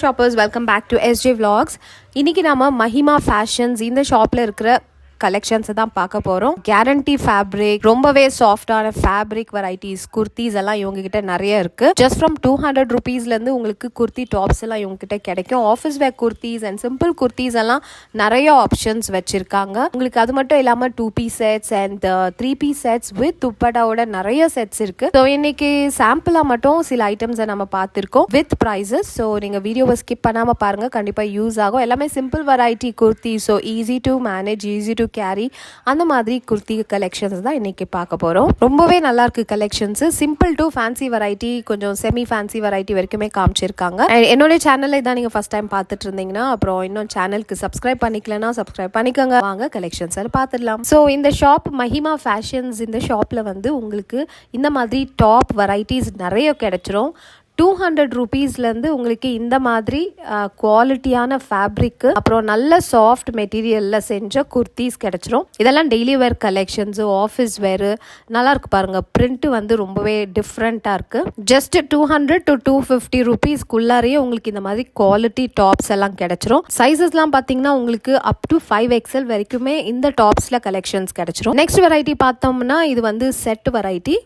Shoppers welcome back to SJ vlogs இன்னைக்கு நாம Mahima fashions இந்த ஷாப்பில் இருக்கிற கலெக்ஷன்ஸை தான் பார்க்க போகிறோம் கேரண்டி ஃபேப்ரிக் ரொம்பவே சாஃப்டான ஃபேப்ரிக் வெரைட்டிஸ் குர்த்திஸ் எல்லாம் இவங்க கிட்ட நிறைய இருக்கு. ஜஸ்ட் ஃப்ரம் டூ ஹண்ட்ரட் ருபீஸ்லேருந்து உங்களுக்கு குர்த்தி டாப்ஸ் எல்லாம் இவங்க கிட்ட கிடைக்கும். Office wear kurtis and simple kurtis எல்லாம் நிறைய ஆப்ஷன்ஸ் வச்சிருக்காங்க. உங்களுக்கு அது மட்டும் இல்லாமல் two piece sets and three piece sets with துப்பட்டாவோட நிறைய செட்ஸ் இருக்கு. ஸோ இன்னைக்கு சாம்பிளாக மட்டும் சில ஐட்டம்ஸை நம்ம பார்த்துருக்கோம் வித் ப்ரைஸஸ் ஸோ நீங்கள் வீடியோவை ஸ்கிப் பண்ணாமல் பாருங்கள் கண்டிப்பாக யூஸ் ஆகும். எல்லாமே simple variety kurti so easy to manage easy to carry அந்த மாதிரி குர்த்தி கலெக்ஷன்ஸ் தான் இன்றைக்கி பார்க்க போகிறோம் ரொம்பவே நல்லா collections collections simple to fancy variety கொஞ்சம் செமி ஃபேன்சி வெரைட்டி வரைக்குமே காமிச்சிருக்காங்க. என்னுடைய என்னோட தான் நீங்கள் ஃபஸ்ட் டைம் பார்த்துட்டு இருந்தீங்கன்னா அப்புறம் இன்னும் சேனலுக்கு சப்ஸ்கிரைப் பண்ணிக்கலனா சப்ஸ்கிரைப் பண்ணிக்கோங்க. வாங்க கலெக்ஷன்ஸ் பார்த்துடலாம். ஸோ இந்த ஷாப் மஹிமா ஃபேஷன்ஸ் இந்த ஷாப்பில் வந்து உங்களுக்கு இந்த மாதிரி டாப் வெரைட்டிஸ் நிறைய கிடைச்சிரும். டூ ஹண்ட்ரட் ருபீஸ்லேருந்து உங்களுக்கு இந்த மாதிரி குவாலிட்டியான ஃபேப்ரிக்கு அப்புறம் நல்ல சாஃப்ட் மெட்டீரியலில் செஞ்ச குர்த்திஸ் கிடச்சிரும். இதெல்லாம் daily wear collections office wear நல்லாயிருக்கு பாருங்கள் பிரிண்ட்டு வந்து ரொம்பவே டிஃப்ரெண்ட்டாக இருக்குது just two hundred to two fifty ருபீஸ்க்குள்ளாரையே உங்களுக்கு இந்த மாதிரி குவாலிட்டி டாப்ஸ் எல்லாம் கிடச்சிரும். சைஸஸ்லாம் பார்த்தீங்கன்னா உங்களுக்கு அப் டு ஃபைவ் எக்ஸல் வரைக்குமே இந்த டாப்ஸில் கலெக்ஷன்ஸ் கிடச்சிரும். நெக்ஸ்ட் வெரைட்டி பார்த்தோம்னா இது வந்து செட் வெரைட்டி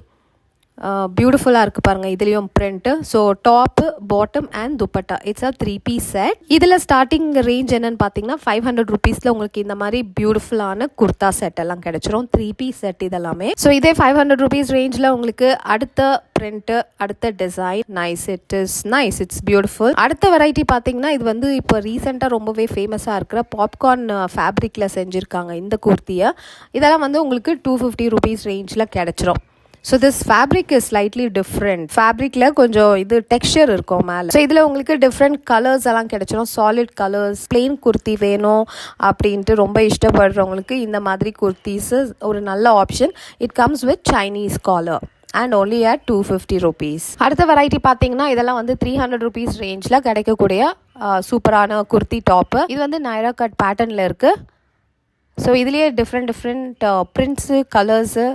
பியூட்டிஃபுல்லாக இருக்குது பாருங்கள் இதுலேயும் print so top bottom and dupatta it's a three piece set இதில் ஸ்டார்டிங் ரேஞ்ச் என்னென்னு பார்த்தீங்கன்னா ஃபைவ் ஹண்ட்ரட் ருபீஸில் உங்களுக்கு இந்த மாதிரி பியூட்டிஃபுல்லான குர்தா செட் எல்லாம் கிடைச்சிரும். த்ரீ பீஸ் செட் இதெல்லாமே. ஸோ இதே ஃபைவ் ஹண்ட்ரட் ருபீஸ் ரேஞ்சில் உங்களுக்கு அடுத்த பிரிண்ட்டு அடுத்த design nice it is nice it's beautiful அடுத்த வெரைட்டி பார்த்தீங்கன்னா இது வந்து இப்போ ரீசெண்டாக ரொம்பவே ஃபேமஸாக இருக்கிற பாப்கார்ன் ஃபேப்ரிக்கில் செஞ்சுருக்காங்க இந்த குர்த்தியை இதெல்லாம் வந்து உங்களுக்கு டூ ஃபிஃப்டி ருபீஸ் ரேஞ்சில் கிடச்சிரும். So this fabric is slightly different ஃபேப்ரிக்கில் கொஞ்சம் இது டெக்ஸ்சர் இருக்கும் மேலே. ஸோ இதில் உங்களுக்கு டிஃப்ரெண்ட் கலர்ஸ் எல்லாம் கிடைச்சிடும் சாலிட் கலர்ஸ் பிளெயின் குர்த்தி வேணும் அப்படின்ட்டு ரொம்ப இஷ்டப்படுறவங்களுக்கு இந்த மாதிரி குர்த்திஸ் ஒரு நல்ல option it comes with Chinese collar and only at two fifty rupees அடுத்த வெரைட்டி பார்த்தீங்கன்னா இதெல்லாம் வந்து த்ரீ ஹண்ட்ரட் ருபீஸ் ரேஞ்சில் கிடைக்கக்கூடிய சூப்பரான குர்த்தி டாப்பு இது வந்து நைரா கட் பேட்டர்னில் இருக்குது ஸோ இதுலேயே டிஃப்ரெண்ட் டிஃப்ரெண்ட் பிரிண்ட்ஸு கலர்ஸு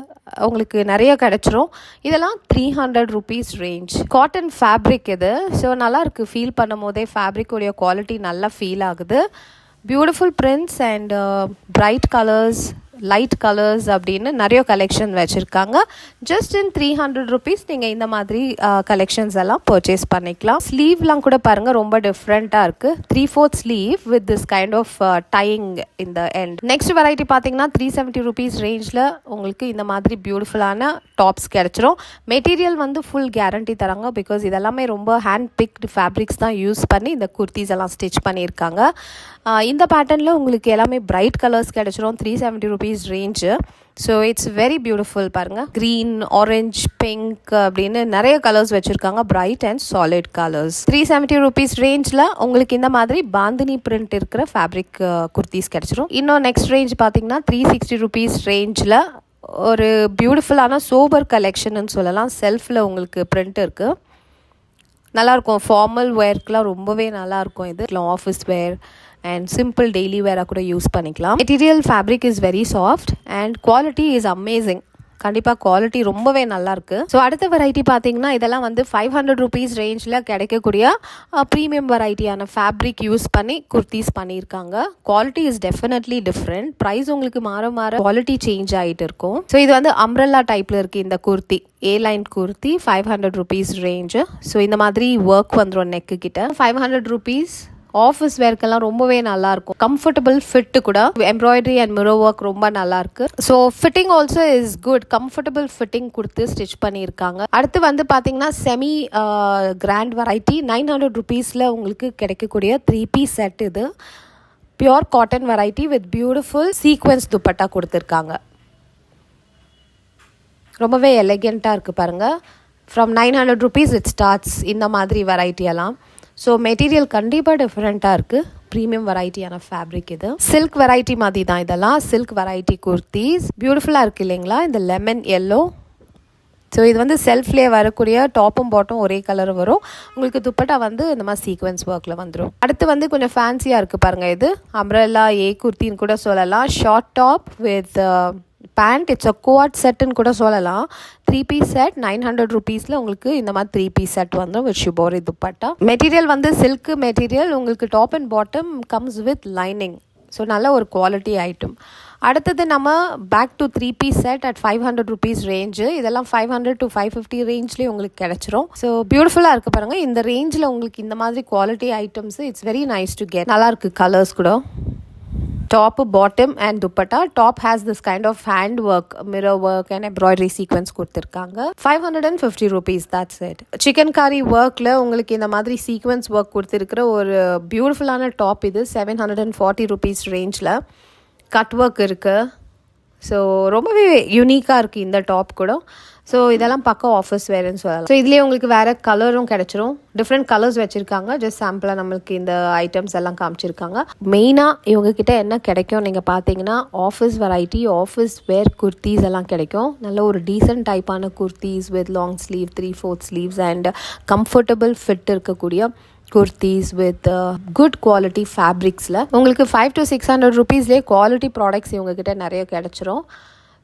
உங்களுக்கு நிறைய கிடச்சிரும். இதெல்லாம் three hundred rupees range cotton fabric இது. ஸோ நல்லாயிருக்கு. ஃபீல் பண்ணும் போதே ஃபேப்ரிக்குடைய குவாலிட்டி நல்லா ஃபீல் ஆகுது. Beautiful prints and bright colours light colours அப்படின்னு நிறைய கலெக்ஷன் வச்சுருக்காங்க. Just in three hundred rupees நீங்கள் இந்த மாதிரி கலெக்ஷன்ஸ் எல்லாம் பர்ச்சேஸ் பண்ணிக்கலாம். ஸ்லீவ்லாம் கூட பாருங்கள் ரொம்ப டிஃப்ரெண்ட்டாக இருக்குது three fourth sleeve with this kind of dyeing இந்த எண்ட் நெக்ஸ்ட் வெரைட்டி பார்த்தீங்கன்னா த்ரீ செவன்ட்டி ருபீஸ் ரேஞ்சில் உங்களுக்கு இந்த மாதிரி பியூட்டிஃபுல்லான டாப்ஸ் கிடச்சிரும். மெட்டீரியல் வந்து ஃபுல் கேரண்டி தராங்க பிகாஸ் இதெல்லாமே ரொம்ப ஹேண்ட் பிக்டு ஃபேப்ரிக்ஸ் தான் யூஸ் பண்ணி இந்த குர்த்திஸ் எல்லாம் ஸ்டிச் பண்ணியிருக்காங்க. இந்த பேட்டர்னில் உங்களுக்கு எல்லாமே பிரைட் கலர்ஸ் கிடச்சிரும். Three seventy rupees rupees range so it's very beautiful பாருங்கள் க்ரீன் ஆரஞ்ச் பிங்க் அப்படின்னு நிறைய கலர்ஸ் வச்சுருக்காங்க. Bright and solid colours three seventy rupees ரேஞ்சில் உங்களுக்கு இந்த மாதிரி பாந்தினி பிரிண்ட் இருக்கிற ஃபேப்ரிக் குர்த்திஸ் கிடச்சிரும். இன்னும் நெக்ஸ்ட் ரேஞ்ச் பார்த்தீங்கன்னா த்ரீ சிக்ஸ்டி ருபீஸ் ரேஞ்சில் ஒரு பியூட்டிஃபுல்லான சோபர் கலெக்ஷன் சொல்லலாம். செல்ஃபில் உங்களுக்கு பிரிண்ட் இருக்குது நல்லாயிருக்கும் ஃபார்மல் வேர்க்கெலாம் ரொம்பவே நல்லாயிருக்கும் இது. Office wear and simple daily வேராக கூட யூஸ் பண்ணிக்கலாம். Material fabric is very soft and quality is amazing கண்டிப்பாக குவாலிட்டி ரொம்பவே நல்லாயிருக்கு ஸோ அடுத்த வெரைட்டி பார்த்தீங்கன்னா இதெல்லாம் வந்து ஃபைவ் ஹண்ட்ரட் ருபீஸ் ரேஞ்சில் கிடைக்கக்கூடிய ப்ரீமியம் வெரைட்டியான ஃபேப்ரிக் யூஸ் பண்ணி குர்த்திஸ் பண்ணியிருக்காங்க. Quality is definitely different price உங்களுக்கு மாற மாற குவாலிட்டி சேஞ்ச் ஆகிட்டு இருக்கும். ஸோ இது வந்து அம்ரல்லா டைப்பில் இருக்குது இந்த kurti. A line kurti five hundred rupees range so இந்த மாதிரி ஒர்க் வந்துடும் நெக்கு கிட்ட. ஃபைவ் ஹண்ட்ரட் ருபீஸ் ஆஃபீஸ் வேர்க்கெல்லாம் ரொம்பவே நல்லா இருக்கும் கம்ஃபர்டபுள் ஃபிட்டு கூட. எம்ப்ராய்டரி அண்ட் மிரோ ஒர்க் ரொம்ப நல்லா இருக்கு so fitting also is good comfortable fitting கொடுத்து ஸ்டிச் பண்ணியிருக்காங்க அடுத்து வந்து பார்த்தீங்கன்னா semi grand variety nine hundred ருபீஸில் உங்களுக்கு கிடைக்கக்கூடிய த்ரீ பீஸ் செட் இது. Pure cotton variety with beautiful sequence dupatta கொடுத்துருக்காங்க. ரொம்பவே எலகெண்ட்டாக இருக்குது பாருங்கள் from nine hundred rupees it starts இந்த மாதிரி வெரைட்டி எல்லாம். ஸோ மெட்டீரியல் கண்டிப்பாக டிஃப்ரெண்ட்டாக இருக்குது ப்ரீமியம் வெரைட்டியான ஃபேப்ரிக் இது. சில்க் வெரைட்டி மாதிரி தான் இதெல்லாம். சில்க் வெரைட்டி குர்த்திஸ் பியூட்டிஃபுல்லாக இருக்குது இல்லைங்களா? இந்த லெமன் எல்லோ ஸோ இது வந்து செல்ஃப்லேயே வரக்கூடிய டாப்பும் பாட்டும் ஒரே கலர் வரும். உங்களுக்கு துப்பட்டா வந்து இந்த மாதிரி சீக்வன்ஸ் ஒர்க்கில் வந்துடும் அடுத்து வந்து கொஞ்சம் ஃபேன்சியாக இருக்குது பாருங்கள் இது. அம்ரல்லா ஏ குர்த்தின்னு கூட சொல்லலாம். Short top with pant it's a coat செட்டுன்னு கூட சொல்லலாம். Three piece set nine hundred ருபீஸில் உங்களுக்கு இந்த மாதிரி த்ரீ பீஸ் செட் வந்து வித் ஷிபோரி துப்பட்டா மெட்டீரியல் வந்து சில்க் மெட்டீரியல் உங்களுக்கு top and bottom comes with lining so நல்ல ஒரு குவாலிட்டி ஐட்டம் அடுத்தது நம்ம back to three piece set at five hundred rupees range இதெல்லாம் five hundred to five fifty ரேஞ்ச்லேயே உங்களுக்கு கிடச்சிரும். ஸோ பியூட்டிஃபுல்லாக இருக்குது பாருங்கள் இந்த ரேஞ்சில் உங்களுக்கு இந்த மாதிரி quality items it's very nice to get நல்லாயிருக்கு கலர்ஸ் கூட. Top bottom and dupatta. Top has this kind of hand work mirror work and embroidery sequence கொடுத்துருக்காங்க. Five hundred and fifty rupees that's it chikankari ஒர்க்கில் உங்களுக்கு இந்த மாதிரி sequence work கொடுத்துருக்கிற ஒரு பியூட்டிஃபுல்லான டாப் இது seven hundred and forty rupees ரேஞ்சில் கட் ஒர்க் இருக்குது ஸோ ரொம்பவே யூனிக்காக இருக்குது இந்த டாப் கூட. ஸோ இதெல்லாம் பக்கம் ஆஃபர்ஸ் வேறுன்னு சொல்லலாம். ஸோ இதுலேயே உங்களுக்கு வேறு கலரும் கிடச்சிரும். டிஃப்ரெண்ட் கலர்ஸ் வச்சுருக்காங்க. ஜஸ்ட் சாம்பிளாக நம்மளுக்கு இந்த ஐட்டம்ஸ் எல்லாம் காமிச்சிருக்காங்க. மெயினாக இவங்கக்கிட்ட என்ன கிடைக்கும் நீங்கள் பார்த்தீங்கன்னா office variety office wear kurtis எல்லாம் கிடைக்கும். நல்ல ஒரு decent டைப்பான kurtis with long sleeve three fourth sleeves and comfortable fit இருக்கக்கூடிய குர்த்திஸ் வித் குட் குவாலிட்டி ஃபேப்ரிக்ஸில் உங்களுக்கு ஃபைவ் டு சிக்ஸ் ஹண்ட்ரட் ருபீஸ்லேயே குவாலிட்டி ப்ராடக்ட்ஸ் இவங்கக்கிட்ட நிறைய கிடச்சிரும்.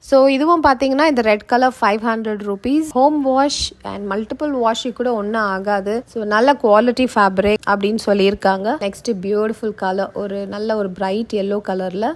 ஸோ இதுவும் பார்த்தீங்கன்னா இந்த red colour five hundred rupees home wash and multiple wash கூட ஒன்றும் ஆகாது. ஸோ நல்ல குவாலிட்டி ஃபேப்ரிக் அப்படின்னு சொல்லியிருக்காங்க. நெக்ஸ்ட் பியூட்டிஃபுல் கலர் ஒரு நல்ல ஒரு பிரைட் எல்லோ கலரில்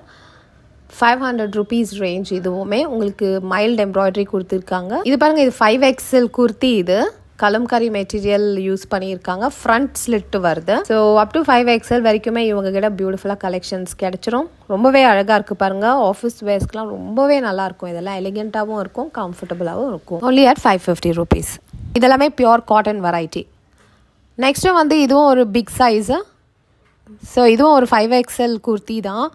ஃபைவ் ஹண்ட்ரட் ருபீஸ் ரேஞ்ச் இதுவுமே. உங்களுக்கு மைல்டு எம்ப்ராய்டரி கொடுத்துருக்காங்க. இது பாருங்கள் இது ஃபைவ் எக்ஸல் குர்த்தி இது. கலம்காரி மெட்டீரியல் யூஸ் பண்ணியிருக்காங்க. ஃப்ரண்ட் ஸ்லிட் வருது. So up to five XL வரைக்குமே இவங்க கிட்ட பியூட்டிஃபுல்லாக கலெக்ஷன்ஸ் கிடைச்சிரும். ரொம்பவே அழகாக இருக்குது பாருங்கள் ஆஃபீஸ் வேர்ஸ்க்குலாம் ரொம்பவே நல்லாயிருக்கும் இதெல்லாம் எலிகெண்ட்டாகவும் இருக்கும் கம்ஃபர்டபுளாகவும் இருக்கும். Only at five fifty rupees இதெல்லாமே பியோர் காட்டன் வெரைட்டி நெக்ஸ்ட்டு வந்து இதுவும் ஒரு பிக் சைஸு ஸோ இதுவும் ஒரு ஃபைவ் எக்ஸல் குர்த்தி தான்.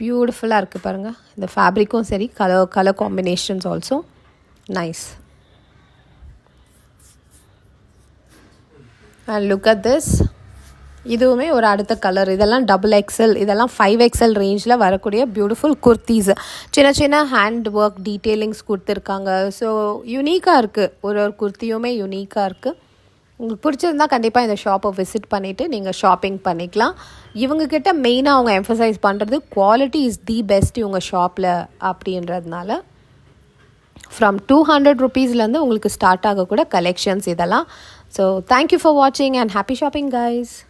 பியூட்டிஃபுல்லாக இருக்குது பாருங்கள் இந்த ஃபேப்ரிக்கும் சரி colour colour combinations also nice and look at this இதுவுமே ஒரு அடுத்த கலர் இதெல்லாம் டபுள் எக்ஸல் இதெல்லாம் ஃபைவ் எக்ஸல் ரேஞ்சில் வரக்கூடிய பியூட்டிஃபுல் குர்த்திஸ் சின்ன சின்ன ஹேண்ட் ஒர்க் டீட்டெயிலிங்ஸ் கொடுத்துருக்காங்க ஸோ யூனிக்காக இருக்குது ஒரு ஒரு குர்த்தியுமே யூனிக்காக இருக்குது உங்களுக்கு பிடிச்சிருந்தா கண்டிப்பாக இந்த ஷாப்பை விசிட் பண்ணிவிட்டு நீங்கள் ஷாப்பிங் பண்ணிக்கலாம். இவங்கக்கிட்ட மெயினாக அவங்க எம்ஃபசைஸ் பண்ணுறது குவாலிட்டி இஸ் தி பெஸ்ட் இவங்க ஷாப்பில் அப்படின்றதுனால. ஃப்ரம் டூ ஹண்ட்ரட் ருபீஸ்லேருந்து உங்களுக்கு ஸ்டார்ட் ஆகக்கூட கலெக்ஷன்ஸ் இதெல்லாம். So, thank you for watching and happy shopping, guys.